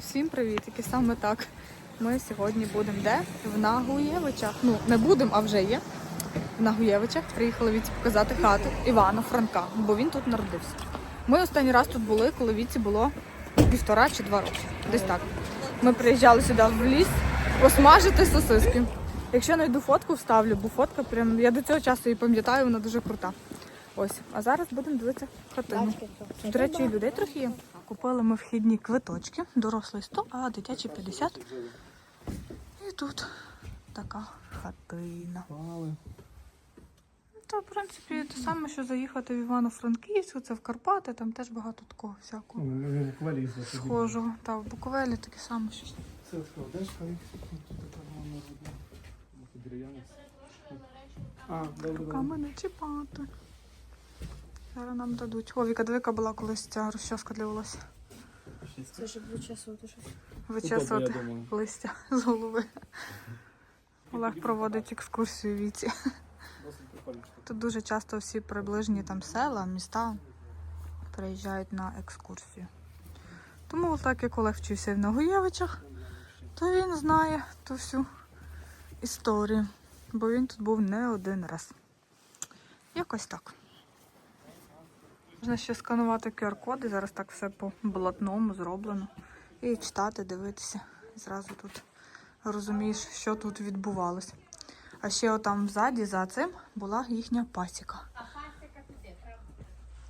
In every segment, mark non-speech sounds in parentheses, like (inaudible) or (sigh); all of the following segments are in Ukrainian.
Всім привітики, саме так. Ми сьогодні будемо де? В Нагуєвичах. Ну, не будемо, а вже є. В Нагуєвичах приїхали Віці показати хату Івана Франка, бо він тут народився. Ми останній раз тут були, коли Віці було півтора чи два роки. Десь так. Ми приїжджали сюди в ліс посмажити сосиски. Якщо знайду фотку, вставлю, бо фотка прям. Я до цього часу її пам'ятаю, вона дуже крута. Ось. А зараз будемо дивитися хатину. До речі, людей трохи є. Купили ми вхідні квиточки. Дорослий 100, а дитячий 50. І тут така хатина. Ну, Та, в принципі, те саме, що заїхати в Івано-Франківську, це в Карпати, там теж багато такого всякого. Ну. Схожого. Та в Буковелі таке саме щось. Це така. Дерев'яна. А, добре, Поки мене чіпати. Зараз нам дадуть. О, Віка, дивика була колись ця розчоска для волосся. Це щоб вичесувати щось. Вичесувати листя з голови. Олег проводить екскурсію віці. Тут дуже часто всі приближні там села, міста приїжджають на екскурсію. Тому так як Олег вчився в Нагуєвичах, то він знає ту всю історію, бо він тут був не один раз. Якось так. Можна ще сканувати QR-коди, зараз так все по блатному зроблено. І читати, дивитися. І зразу тут розумієш, що тут відбувалося. А ще отам ззаді, за цим, була їхня пасіка.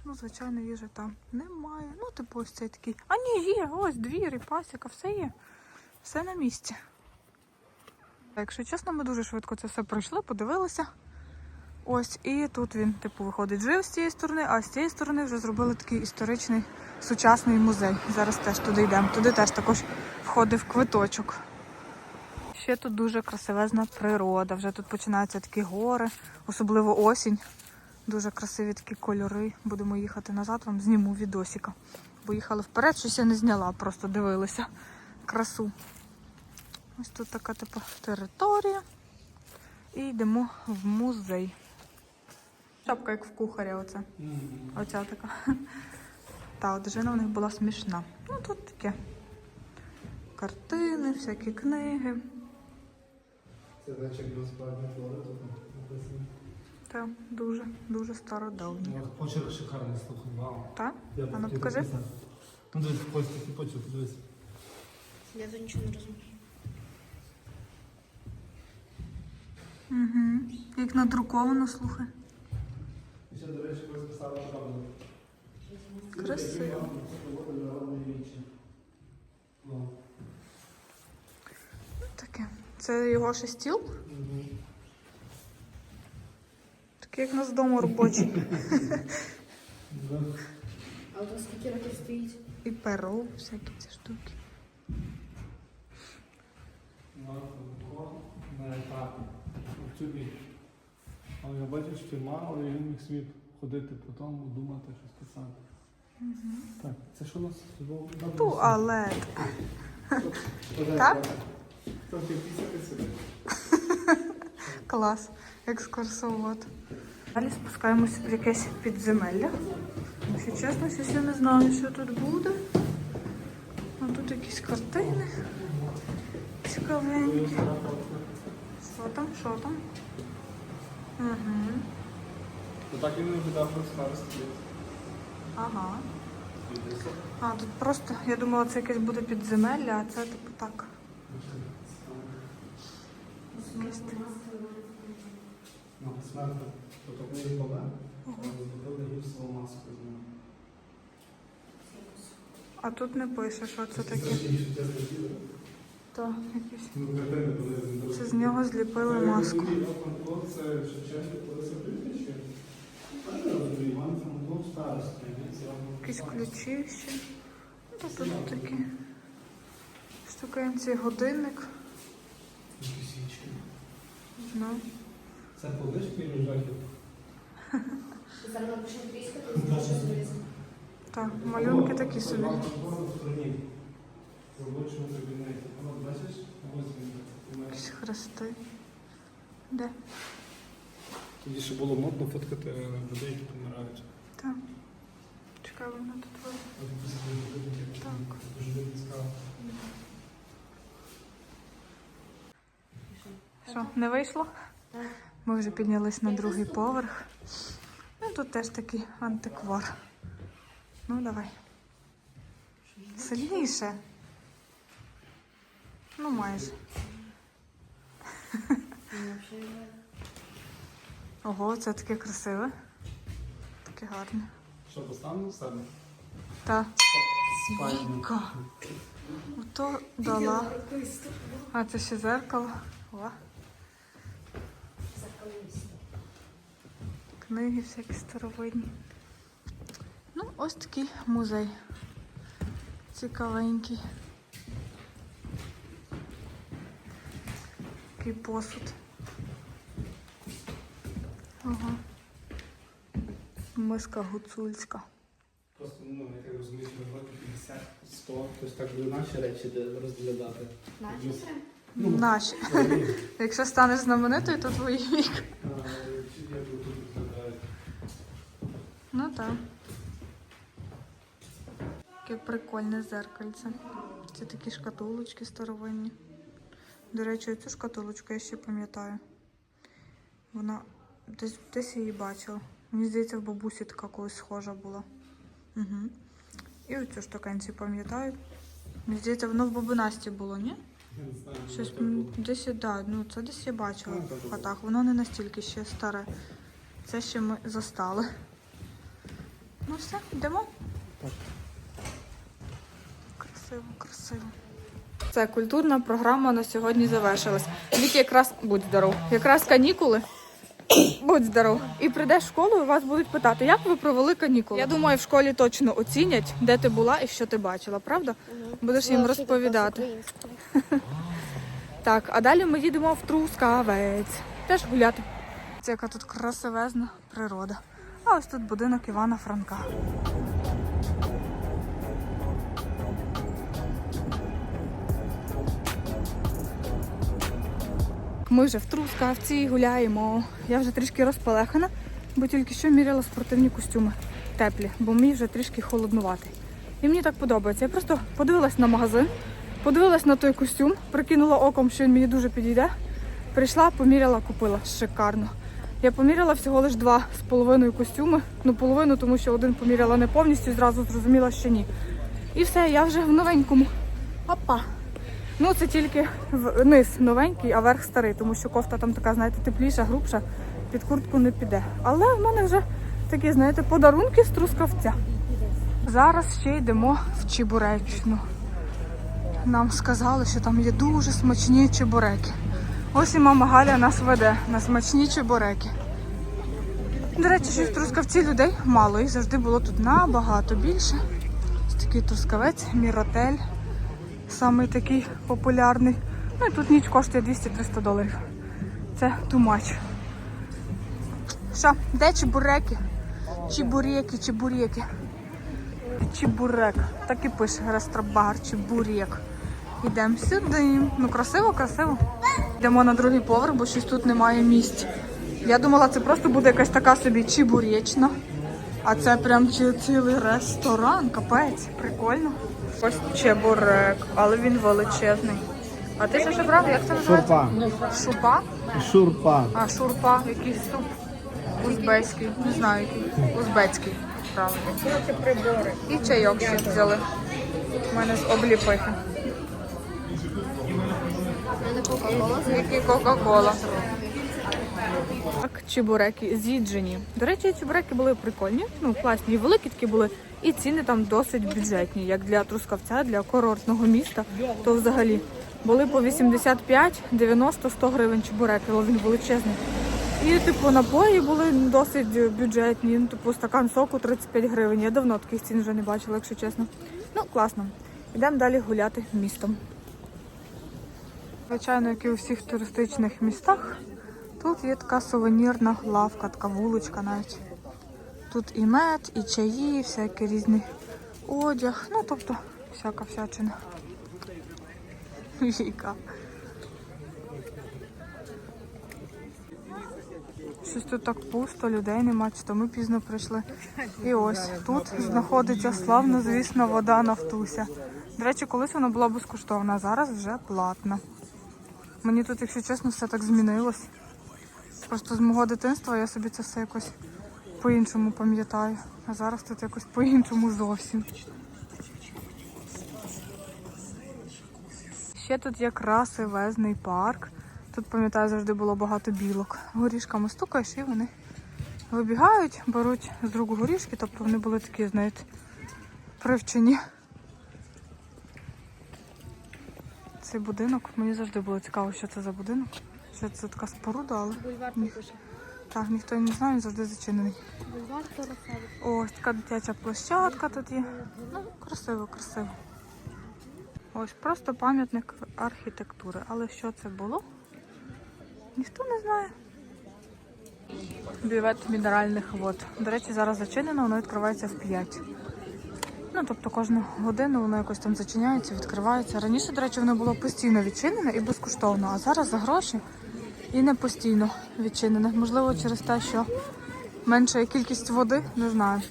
Ну, звичайно, їжі там немає. Ну, типу, ось цей такий. А ні, є, ось двір і пасіка, все є. Все на місці. Якщо чесно, ми дуже швидко це все пройшли, подивилися. Ось, і тут він, типу, виходить, жив з цієї сторони, а з цієї сторони вже зробили такий історичний сучасний музей. Зараз теж туди йдемо. Туди теж також входив квиточок. Ще тут дуже красивезна природа. Вже тут починаються такі гори, особливо осінь. Дуже красиві такі кольори. Будемо їхати назад, вам зніму відосика. Бо їхали вперед, щось я не зняла, просто дивилися красу. Ось тут така типу територія. І йдемо в музей. Шапка як в кухаря, оце. Оця така. Та одружина в них була смішна. Ну тут таке. Картини, всякі книги. Це тут написано. Та дуже, дуже стародавні. Ну, Почерк шикарний, слухай, вау. Так? Я А ну, покажи. Ну, дивись, ось такий почерк, дивись. Я то нічого не розумію. Угу. Як надруковано, слухай. Ще, до речі, колись писала правду. Красиво. Ну, Таке. Це його ще стіл? мгм. Такий, як у нас вдома робочий. (laughs) А от скільки років стоїть? І перо, всякі ці штуки. Марко на етапі. В цю ніч. Але я бачу, що мало, і він міг собі ходити по тому, думати, щось писати. Так, це що у нас? Туалет. Так? Так? Трохи пісяти сюди. Клас. Екскурсовод. Далі спускаємось в якесь підземелля. Якщо чесно, щось я не знаю, що тут буде. А тут якісь картини. Цікавенькі. Що там? Що там? Угу. Так він не видав про. Ага. А, тут просто, я думала, це якесь буде підземелля, а це типу так. Якесь таке. Ну, смертно. То так не помер. Зробили гіпсову маску з ним. А тут не пише, що це таке. То, якісь. Ну. Це з нього зліпили маску. Це. Якісь ключі ще. Ну, тут такі штукенці, годинник. Ну, Це полишки лежать. Зараз напишемо англійська, то так, малюнки такі собі в робочому хрести. Де? Тоді ще було модно фоткати е, людей, які помирають. Так. Чекаю, вона тут вийде. Так. Дуже цікаво. Що, не вийшло? Ми вже піднялись на другий поверх. Ну, Тут теж такий антиквор. Ну, давай. Сильніше. Ну, майже. Ого, це таке красиве. Таке гарне. Що, поставимо в себе? Та. Віка. Ото дала. А це ще зеркало. О. Книги всякі старовинні. Ну, ось такий музей. Цікавенький. Такий посуд. Ага. Миска гуцульська. Просто, ну, я так розумію, що років 50, 100, тобто так буде наші речі розглядати. Наші прям? Ну, Наші. Якщо станеш знаменитою, то твій вік. Ну так. Таке прикольне зеркальце. Це такі шкатулочки старовинні. До речі, цю шкатулочку я ще пам'ятаю. Вона десь, десь я її бачила. Мені здається, в бабусі така колись схожа була. Угу. І оцю штукенці пам'ятаю. Мені здається, воно в баби Насті було, ні? Щось десь, да, ну це десь я бачила в хатах. Воно не настільки ще старе. Це ще ми застали. Ну все, йдемо. Так. Красиво, красиво. Це культурна програма на сьогодні завершилась. Вік якраз будь здоров. Якраз канікули. Будь здоров. І прийдеш в школу, і вас будуть питати, як ви провели канікули. Я думаю, в школі точно оцінять, де ти була і що ти бачила, правда? Будеш їм розповідати. (laughs) Так, а далі ми їдемо в Трускавець. Теж гуляти. Це яка тут красивезна природа. А ось тут будинок Івана Франка. Ми вже в Трускавці гуляємо. Я вже трішки розпалехана, бо тільки що міряла спортивні костюми теплі, бо мені вже трішки холоднуватий. І мені так подобається. Я просто подивилась на магазин, подивилась на той костюм, прикинула оком, що він мені дуже підійде. Прийшла, поміряла, купила. Шикарно. Я поміряла всього лиш два з половиною костюми. Ну, половину, тому що один поміряла не повністю зразу зрозуміла, що ні. І все, я вже в новенькому. Опа. Ну, це тільки низ новенький, а верх старий, тому що кофта там така, знаєте, тепліша, грубша, під куртку не піде. Але в мене вже такі, знаєте, подарунки з трускавця. Зараз ще йдемо в Чебуречну. Нам сказали, що там є дуже смачні чебуреки. Ось і мама Галя нас веде на смачні чебуреки. До речі, що в Трускавці людей мало, їх завжди було тут набагато більше. Ось такий трускавець, міротель, самий такий популярний. Ну і тут ніч коштує 200-300 доларів. Це much. Що, де чебуреки? Чебуреки, чебуреки. Чебурек. Так і пише рестрабар, чебурек. Йдемо сюди. Ну красиво, красиво. Йдемо на другий поверх, бо щось тут немає місць. Я думала, це просто буде якась така собі чебуречна. А це прям цілий ресторан, капець, прикольно. Ось чебурек, але він величезний. А ти що ж брав? Як це називається? Шурпа. Шупа? Шурпа. А, шурпа, якийсь суп. Узбецький. Не знаю який. Узбецький. Правильно. І чайок ще взяли. У мене з обліпихи. Які Кока-Кола. Так, чебуреки з'їджені. До речі, чебуреки були прикольні, ну класні, великі такі були, і ціни там досить бюджетні, як для трускавця, для курортного міста, то взагалі були по 85, 90, 100 гривень чебуреки, але він величезний. І типу напої були досить бюджетні. Ну, типу стакан соку 35 гривень. Я давно таких цін вже не бачила, якщо чесно. Ну, класно. Йдемо далі гуляти містом. Звичайно, як і у всіх туристичних містах, тут є така сувенірна лавка, така вуличка навіть. Тут і мед, і чаї, і всякий різний одяг, ну тобто всяка всячина. Віка. Щось тут так пусто, людей нема, чи то ми пізно прийшли. І ось тут знаходиться славно, звісно, вода Нафтуся. До речі, колись вона була безкоштовна, а зараз вже платна. Мені тут, якщо чесно, все так змінилось. Просто з мого дитинства я собі це все якось по-іншому пам'ятаю. А зараз тут якось по-іншому зовсім. Ще тут є красивезний парк. Тут, пам'ятаю, завжди було багато білок. Горішками стукаєш і вони вибігають, беруть з рук горішки, тобто вони були такі, знаєте, привчені. Цей будинок, мені завжди було цікаво, що це за будинок. Що це така споруда, але Бульвар пише. Так, ніхто не знає, він завжди зачинений. Ось така дитяча площадка тут є. Ну, красиво, красиво. Ось просто пам'ятник архітектури. Але що це було? Ніхто не знає. Бювет мінеральних вод. До речі, зараз зачинено, воно відкривається в 5. Ну, тобто кожну годину воно якось там зачиняється, відкривається. Раніше, до речі, воно було постійно відчинене і безкоштовно, а зараз за гроші і не постійно відчинене. Можливо, через те, що менша кількість води, не знаю.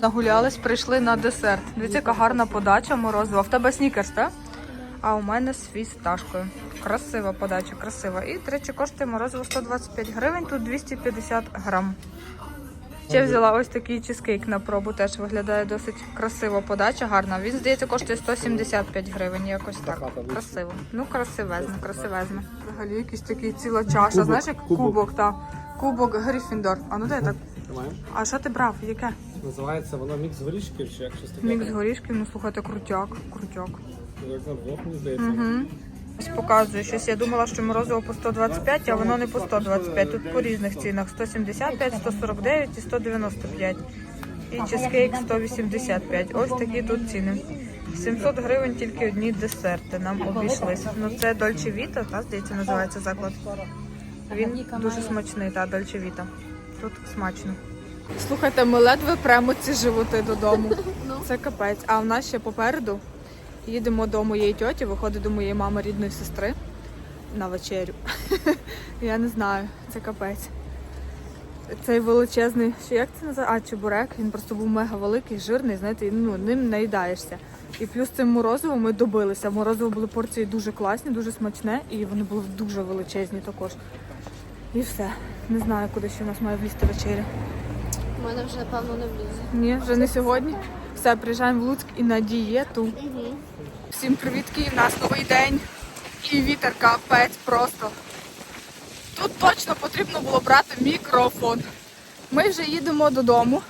Нагулялись, прийшли на десерт. Дивіться, яка гарна подача морозива. В тебе снікерс, так? А у мене з фісташкою. Красива подача, красива. І, до речі, коштує морозиво 125 гривень, тут 250 грам. Ще взяла ось такий чизкейк на пробу, теж виглядає досить красива подача, гарна. Він, здається, коштує 175 гривень, якось так. Красиво. Ну, красивезно, красивезно. Взагалі якийсь такий ціла чаша, знаєш, як кубок. та. Кубок Гриффіндор. А ну де так? А що ти брав? Яке? Називається воно мікс горішків чи як щось таке? Мікс горішків, ну слухайте, крутяк, крутяк. Як на двох, мені здається. Ось показую щось. Я думала, що морозиво по 125, а воно не по 125. Тут по різних цінах: 175, 149 і 195. І чизкейк 185. Ось такі тут ціни. 700 гривень тільки одні десерти нам обійшлись. Ну це Дольче Віта, та здається, називається заклад. Він дуже смачний, та Дольче Віта. Тут смачно. Слухайте, ми ледве прямо ці животи додому. Це капець. А в нас ще попереду їдемо до моєї тьоті, виходить до моєї мами рідної сестри на вечерю. (laughs) Я не знаю, це капець. Цей величезний, що як це називається? А, чебурек, він просто був мега великий, жирний, знаєте, і, ну, ним наїдаєшся. І плюс цим морозивом ми добилися. Морозиво були порції дуже класні, дуже смачне, і вони були дуже величезні також. І все. Не знаю, куди ще в нас має влізти вечеря. У мене вже, напевно, не влізе. Ні, вже не сьогодні. Все, приїжджаємо в Луцьк і на дієту. Угу. Всім привітки, в нас новий день. І вітер капець просто. Тут точно потрібно було брати мікрофон. Ми вже їдемо додому.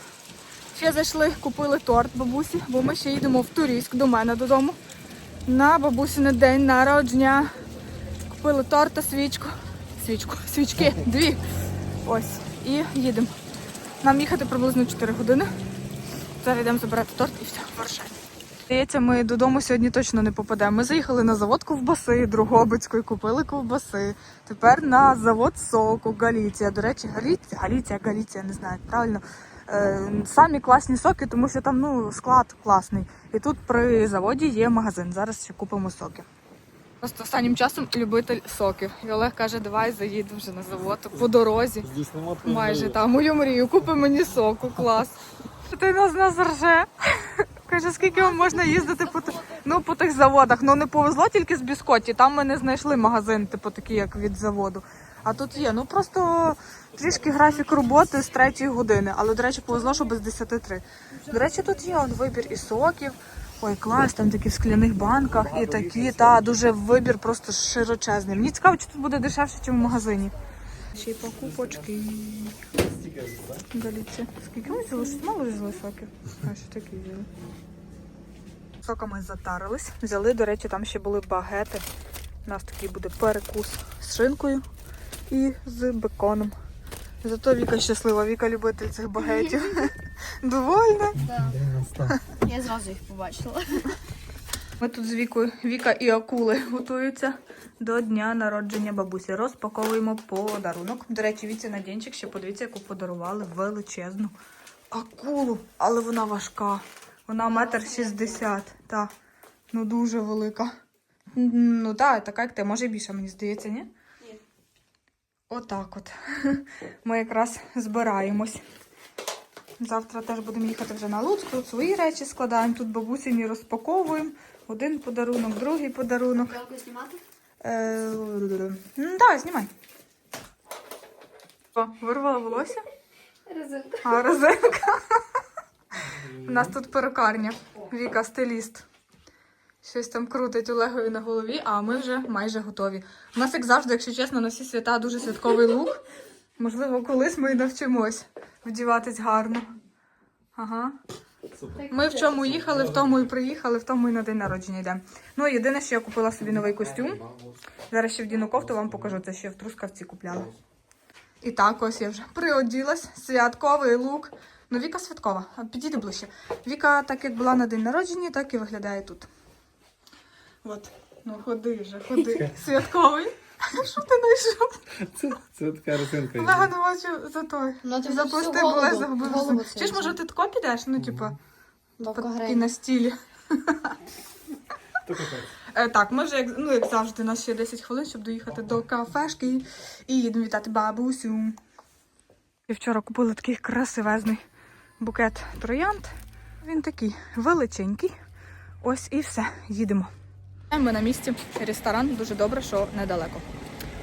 Ще зайшли, купили торт бабусі, бо ми ще їдемо в Турійськ до мене додому. На бабусіне день народження. Купили торт та свічку. Свічку, свічки, дві. Ось. І їдемо. Нам їхати приблизно 4 години. Зараз йдемо забирати торт і все, вирушаємо. Здається, ми додому сьогодні точно не попадемо. Ми заїхали на завод ковбаси Другобицьку і купили ковбаси. Тепер на завод соку Галіція. До речі, Галіція, Галіція, Галіція, не знаю, правильно. Е, самі класні соки, тому що там ну, склад класний. І тут при заводі є магазин. Зараз ще купимо соки. Просто останнім часом любитель соків. І Олег каже, давай заїдемо вже на завод по дорозі. Здійснимо Майже там мою мрію, купи мені соку, клас. Ти нас нас рже. Каже, скільки вам можна їздити по ну, по тих заводах. Ну не повезло тільки з біскотті. Там ми не знайшли магазин, типу такий, як від заводу. А тут є. Ну просто трішки графік роботи з 3 години. Але, до речі, повезло, що без 10.3. До речі, тут є он, вибір і соків. Ой, клас, там такі в скляних банках і такі. Та дуже вибір просто широчезний. Мені цікаво, чи тут буде дешевше, ніж в магазині. Ще й покупочки. Галіці. Скільки ми взяли? Мало взяли соків. А що такі взяли? Соками затарились. Взяли, до речі, там ще були багети. У нас такий буде перекус з шинкою і з беконом. Зато Віка щаслива, Віка любитель цих багетів. (laughs) Довольна. Я зразу їх побачила. Ми тут з Вікою, Віка і акули готуються до дня народження бабусі. Розпаковуємо подарунок. До речі, Віці на дінчик ще подивіться, яку подарували величезну акулу, але вона важка. Вона метр шістдесят. Та. Ну дуже велика. Ну так, така як ти, може більше, мені здається, ні? Ні. Отак от. Ми якраз збираємось. Завтра теж будемо їхати вже на Луцьк. Тут свої речі складаємо. Тут бабусині розпаковуємо. Один подарунок, другий подарунок. Знімати? Е, Давай, знімай. О, вирвала волосся? Резинка. А, розинка. У нас тут перукарня. Віка, стиліст. Щось там крутить Олегові на голові, а ми вже майже готові. У нас, як завжди, якщо чесно, на всі свята дуже святковий лук. Можливо, колись ми й навчимось вдіватись гарно. Ага. Ми в чому їхали, в тому і приїхали, в тому і на день народження йдемо. Ну, єдине, що я купила собі новий костюм. Зараз ще вдіну кофту, вам покажу. Це ще в трускавці купляла. І так, ось я вже приоділась. Святковий лук. Ну, Віка святкова. Підійди ближче. Віка, так як була на день народження, так і виглядає тут. От. Ну, ходи вже, ходи. (laughs) Святковий. Що ти знайшов? Це, це така резинка. Олега не бачу за той. Ну, ти За всю пласти голову- була загубив. Чи ж може ти тако підеш? Ну, типа, такий Довгогрей. на стілі. То капець. Е, так, ми вже, як, ну, як завжди, у нас ще 10 хвилин, щоб доїхати до кафешки і їдемо вітати бабусю. І вчора купили такий красивезний букет троянд. Він такий величенький. Ось і все, їдемо. Ми на місці. Ресторан дуже добре, що недалеко.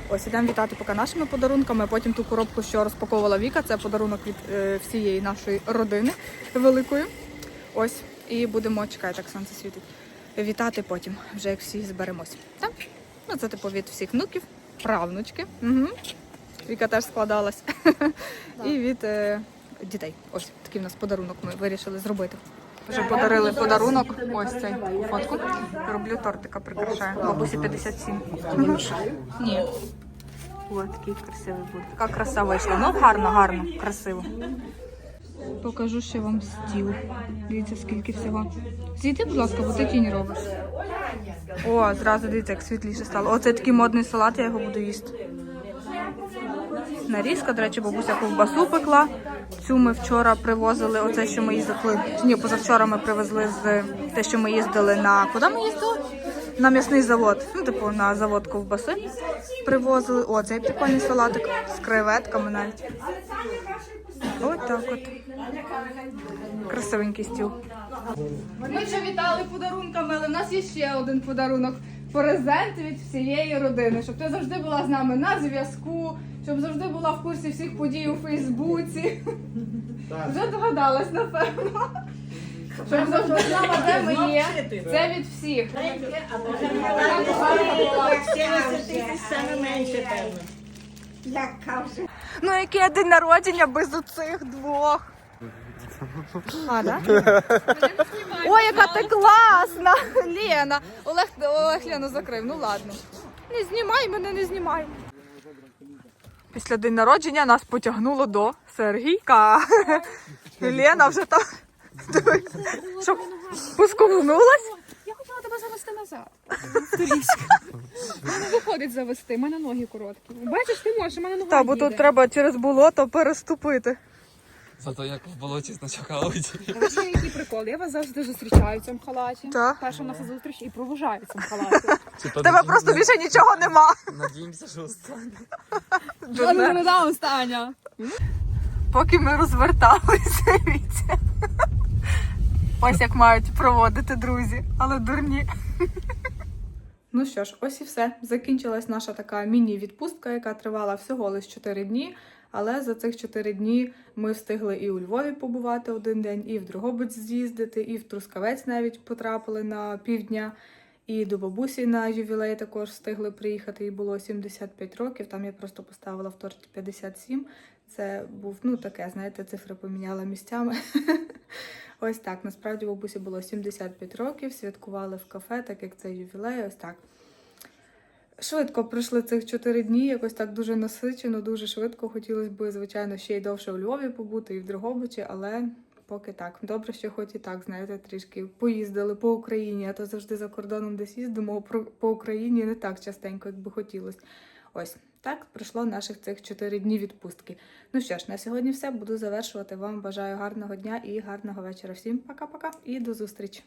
Ось ідемо вітати поки нашими подарунками. Потім ту коробку, що розпаковувала Віка, це подарунок від е, всієї нашої родини великої. Ось, і будемо чекай, так сонце світить. Вітати потім, вже як всі зберемось. Так? Ну, це типу від всіх внуків, правнучки. Угу. Віка теж складалась. (laughs) І від е, дітей. Ось такий в нас подарунок ми вирішили зробити. Вже подарили подарунок. Ось цей фотку. Роблю тортика, прикрашаю. Бабусі 57. Ні. Ось такий красивий буде. Така краса вийшла. Ну, гарно, гарно, красиво. Покажу ще вам стіл. Дивіться, скільки всього. Зійди, будь ласка, бо ти тінь робиш. О, зразу дивіться, як світліше стало. Оце такий модний салат, я його буду їсти. Нарізка, до речі, бабуся ковбасу пекла. Цю ми вчора привозили, оце, що ми їздили. Ні, позавчора ми привезли з те, що ми їздили на. Куди ми їздили? На м'ясний завод. Ну, типу, на завод ковбаси. Привозили. О, цей прикольний салатик з креветками навіть. Ось так от. Красивенький стіл. Ми вже вітали подарунками, але в нас є ще один подарунок. Презент від всієї родини, щоб ти завжди була з нами на зв'язку, щоб завжди була в курсі всіх подій у Фейсбуці. Вже догадалась, напевно. Щоб завжди знала, де ми є. Це від всіх. Ну, яке день народження без оцих двох. А, да? Ой, яка ти класна! Лена! Олег, Олег Лену закрив, ну ладно. Не знімай мене, не знімай. Після день народження нас потягнуло до Сергійка. (laughs) Лена вже там. Щоб посковнулась. Я хотіла тебе завести назад. Мене виходить завести, в мене ноги короткі. Бачиш, ти можеш, у мене ноги. Та, бо тут треба через болото переступити. Зато як в болоті значок ауді. А ще який прикол? Я вас завжди зустрічаю в цьому халаті. Так. Перша наша зустріч і провожаю в цьому халаті. Тебе просто більше нічого нема. Надіємося, що останнє. Я не задам Таня. Поки ми розверталися, дивіться. Ось як мають проводити друзі, але дурні. Ну що ж, ось і все. Закінчилась наша така міні-відпустка, яка тривала всього лише 4 дні. Але за цих 4 дні ми встигли і у Львові побувати один день, і в Дрогобич з'їздити, і в Трускавець навіть потрапили на півдня. І до бабусі на ювілей також встигли приїхати, їй було 75 років. Там я просто поставила в торті 57. Це був, ну таке, знаєте, цифри поміняла місцями. (laughs) Ось так. Насправді бабусі було 75 років, святкували в кафе, так як це ювілей, ось так. Швидко пройшли цих 4 дні, якось так дуже насичено, дуже швидко. Хотілося б, звичайно, ще й довше у Львові побути і в Дрогобичі, але поки так. Добре, що хоч і так, знаєте, трішки поїздили по Україні, а то завжди за кордоном десь їздимо, про- по Україні не так частенько, як би хотілося. Ось так пройшло наших цих 4 дні відпустки. Ну що ж, на сьогодні все. Буду завершувати. Вам бажаю гарного дня і гарного вечора. Всім пока-пока і до зустрічі!